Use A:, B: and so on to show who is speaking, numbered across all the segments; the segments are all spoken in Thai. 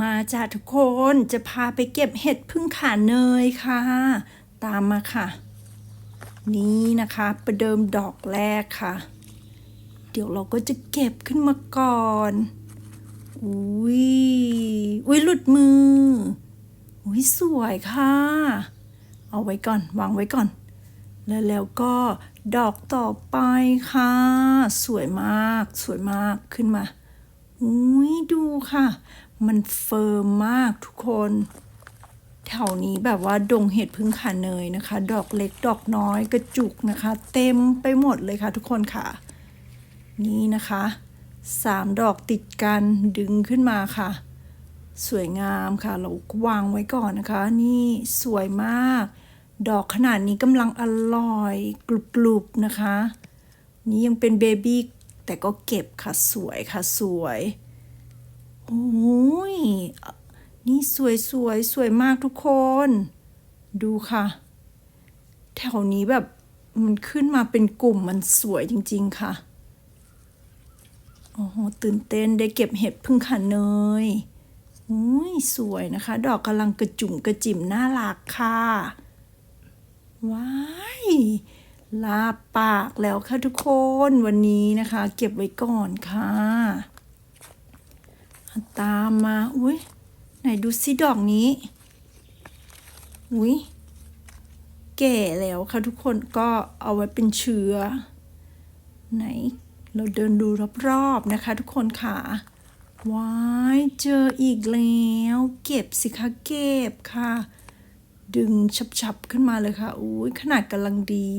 A: มาจ้าทุกคนจะพาไปเก็บเห็ดพึ่งขาเนยค่ะ ตามมาค่ะ นี่นะคะประเดิมดอกแรกค่ะ เดี๋ยวเราก็จะเก็บขึ้นมาก่อนอุ้ยอุ้ยหลุดมืออุ้ยสวยค่ะ เอาไว้ก่อนวางไว้ก่อน แล้วแล้วก็ดอกต่อไปค่ะ สวยมากสวยมากขึ้นมาอุ้ยดูค่ะ มันเฟิร์มมากทุกคน แถวนี้แบบว่าดงเห็ดพึ่งขาเนยนะคะ ดอกเล็กดอกน้อยกระจุกนะคะ เต็มไปหมดเลยค่ะทุกคนค่ะ นี่นะคะสามดอกติดกันดึงขึ้นมาค่ะ สวยงามค่ะ เราวางไว้ก่อนนะคะ นี่สวยมาก ดอกขนาดนี้กำลังอร่อยกรุบๆนะคะ นี่ยังเป็นเบบี้แต่ก็เก็บค่ะสวยค่ะสวย โอ้ย นี่สวยสวยสวยมากทุกคน ดูค่ะ แถวนี้แบบมันขึ้นมาเป็นกลุ่มมันสวยจริง ๆ ค่ะ โอ้โห ตื่นเต้นได้เก็บเห็ดพึ่งขาเนยอุ้ยสวยนะคะ ดอกกำลังกระจุ่มกระจิ๋มน่ารักค่ะ ว้ายลาปากแล้วค่ะทุกคนวันนี้นะคะ เก็บไว้ก่อนค่ะ ตามมาอุ้ยไหนดูซิดอกนี้อุ้ยแก่แล้วค่ะทุกคนก็เอาไว้เป็นเชื้อ ไหน เราเดินดูรอบๆนะคะ ทุกคนค่ะว้ายเจออีกแล้ว เก็บสิคะเก็บค่ะ ดึงฉับๆขึ้นมาเลยค่ะอุ้ยขนาดกำลังดี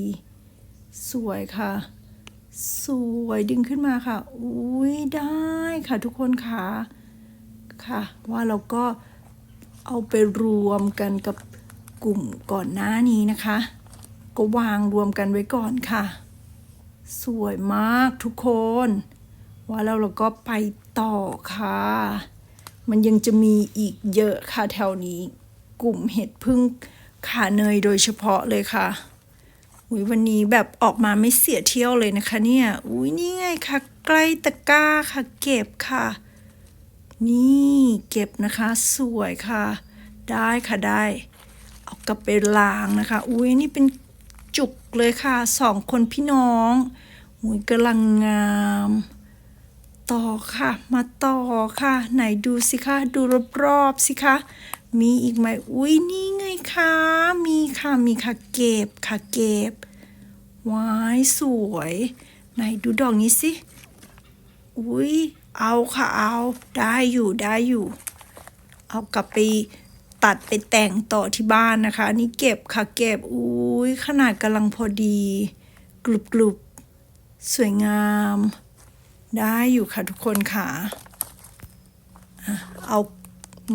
A: สวยค่ะ สวยดึงขึ้นมาค่ะอุ้ยได้ค่ะทุกคนค่ะ ค่ะว่าเราก็เอาไปรวมกันกับกลุ่มก่อนหน้านี้นะคะ ก็วางรวมกันไว้ก่อนค่ะ สวยมากทุกคน ว่าแล้วเราก็ไปต่อค่ะ มันยังจะมีอีกเยอะค่ะแถวนี้ กลุ่มเห็ดพึ่งขาเนยโดยเฉพาะเลยค่ะอุ้ยวันนี้แบบออกมาไม่เสียเที่ยวเลยนะคะเนี่ย อุ้ยนี่ไงค่ะ ใกล้ตะกร้าค่ะ เก็บค่ะ นี่เก็บนะคะสวยค่ะ ได้ค่ะได้ เอากลับไปล้างนะคะ อุ้ยนี่เป็นจุกเลยค่ะสองคนพี่น้องอุ้ยกำลังงาม ต่อค่ะ มาต่อค่ะ ไหนดูสิคะดูรอบๆสิคะมีอีกไหมอุ้ยนี่ไงคะมีค่ะมีค่ะเก็บค่ะเก็บว้ายสวย ไหนดูดอกนี้สิอุ้ย เอาค่ะเอา ได้อยู่ได้อยู่ เอากลับไปตัดไปแต่งต่อที่บ้านนะคะ นี่เก็บค่ะเก็บอุ้ยขนาดกำลังพอดี กรุบกรุบสวยงาม ได้อยู่ค่ะทุกคนค่ะ เอา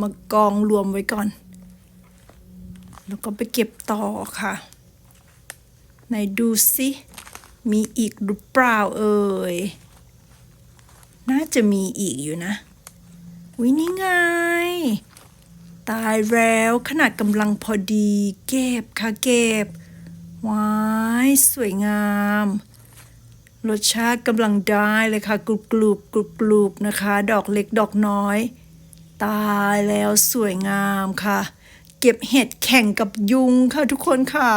A: มากองรวมไว้ก่อน แล้วก็ไปเก็บต่อค่ะไหนดูสิมีอีกหรือเปล่าเอ่ย น่าจะมีอีกอยู่นะวินี่ไง ตายแล้วขนาดกำลังพอดี เก็บค่ะเก็บว้ายสวยงาม รสชาติกำลังได้เลยค่ะ กรุบกรุบกรุบกรุบนะคะ ดอกเล็กดอกน้อย ตายแล้วสวยงามค่ะ เก็บเห็ดแข่งกับยุงค่ะทุกคนค่ะ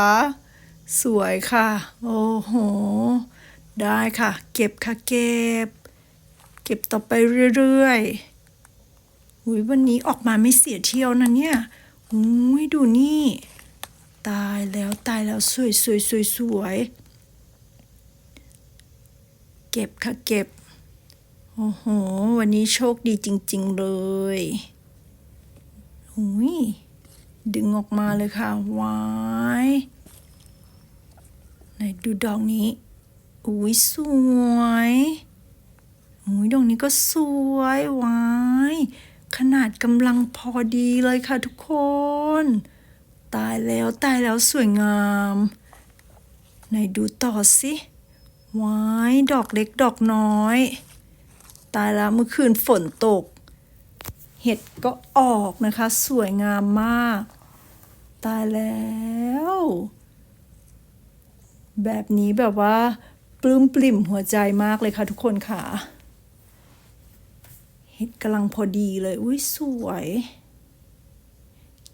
A: สวยค่ะ โอ้โห ได้ค่ะ เก็บค่ะเก็บ เก็บต่อไปเรื่อยๆอุยวันนี้ออกมาไม่เสียเที่ยวนะเนี่ยอุ้ยดูนี่ ตายแล้วตายแล้วสวยสวยสวยสวยเก็บค่ะเก็บ โอ้โห วันนี้โชคดีจริง ๆ เลยอุ้ยดึงออกมาเลยค่ะว้ายไหนดูดอกนี้อุ้ยสวย ดอกนี้ก็สวยวายขนาดกำลังพอดีเลยค่ะทุกคน ตายแล้วตายแล้วสวยงามไหนดูต่อสิวายดอกเล็กดอกน้อย ตายแล้วเมื่อคืนฝนตก เห็ดก็ออกนะคะ สวยงามมาก ตายแล้ว แบบนี้แบบว่าปลื้มปลิ่มหัวใจมากเลยค่ะทุกคนค่ะ เห็ดกำลังพอดีเลย อุ้ยสวย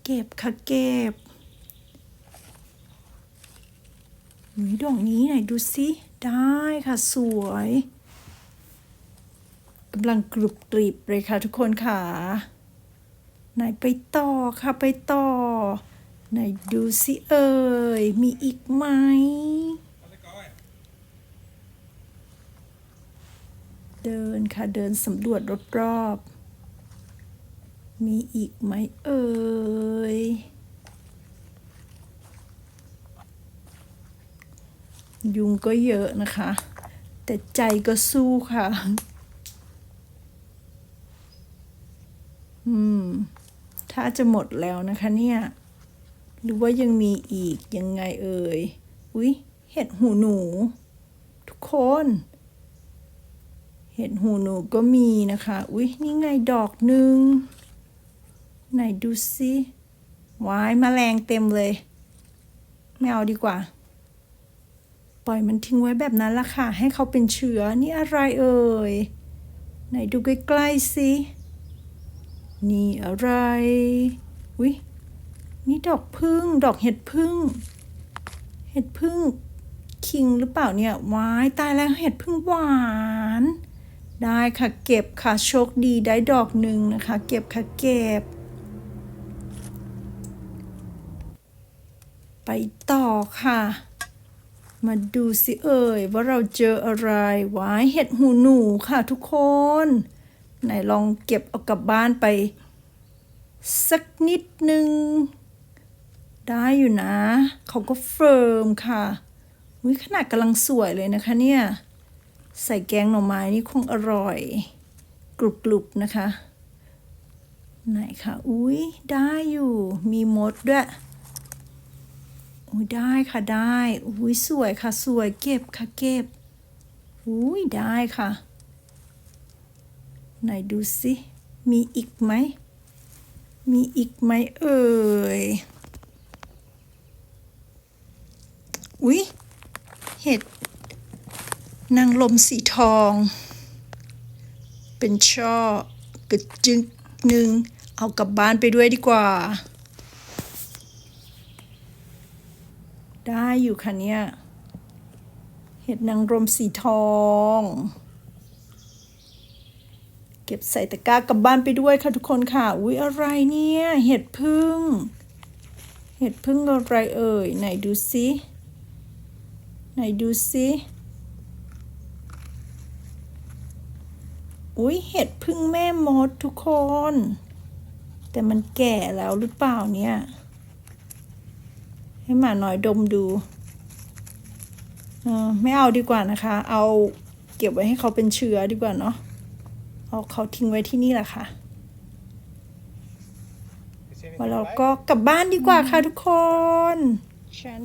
A: เก็บค่ะเก็บอุ้ยดอกนี้ไหนดูสิ ได้ค่ะสวยกำลังกรุบกริบเลยค่ะทุกคนค่ะ ไหนไปต่อค่ะไปต่อ ไหนดูสิเอ่ย มีอีกไหม เดินค่ะเดินสำรวจรอบๆมีอีกไหมเอ่ยยุงก็เยอะนะคะ แต่ใจก็สู้ค่ะ อืม ถ้าจะหมดแล้วนะคะเนี่ย หรือว่ายังมีอีกยังไงเอ่ย อุ๊ย เห็ดหูหนู ทุกคน เห็ดหูหนูก็มีนะคะ อุ๊ย นี่ไงดอกหนึ่งไหนดูสิวายมแมลงเต็มเลย ไม่เอาดีกว่า ปล่อยมันทิ้งไว้แบบนั้นละค่ะ ให้เขาเป็นเชื้อ นี่อะไรเอ่ย ไหนดูใกล้ๆสิ นี่อะไร อุ๊ย นี่ดอกพึ่ง ดอกเห็ดพึ่ง เห็ดพึ่งคิงหรือเปล่าเนี่ย วาย ตายแล้วเห็ดพึ่งหวาน ได้ค่ะ เก็บค่ะ โชคดีได้ดอกหนึ่งนะคะ เก็บค่ะ เก็บ ไปต่อค่ะ มาดูสิเอ่ย ว่าเราเจออะไรว้ายเห็ดหูหนูค่ะทุกคน ไหนลองเก็บเอากลับบ้านไป สักนิดหนึ่งได้อยู่นะ เขาก็เฟิร์มค่ะขนาดกำลังสวยเลยนะคะเนี่ย ใส่แกงหน่อไม้นี่คงอร่อย กรุบๆนะคะ ไหนคะอุ้ยได้อยู่ มีมดด้วยอุ้ยได้ค่ะได้อุ้ยสวยค่ะสวยเก็บค่ะเก็บอุ้ยได้ค่ะ ไหนดูสิมีอีกไหม มีอีกไหมเอ่ยอุ้ยเห็ด นางลมสีทอง เป็นช่อกระจึกหนึ่งเอากลับบ้านไปด้วยดีกว่า ได้อยู่ค่ะเนี่ยเห็ดนางรมสีทอง เก็บใส่ตะกร้ากลับบ้านไปด้วยค่ะทุกคนค่ะ อุ๊ย อะไรเนี่ย เห็ดพึ่ง เห็ดพึ่งอะไรเอ่ย ไหนดูสิไหนดูสิ อุ๊ยเห็ดพึ่งแม่มดทุกคน แต่มันแก่แล้วหรือเปล่าเนี่ย ให้หมาน้อยดมดูเออไม่เอาดีกว่านะคะ เอาเก็บไว้ให้เขาเป็นเชื้อดีกว่าเนาะเอาเขาทิ้งไว้ที่นี่แหละค่ะ
B: You see anything
A: ว่าเรา
B: you like?
A: ก็กลับบ้านดีกว่าค่ะทุกคน
C: ฉัน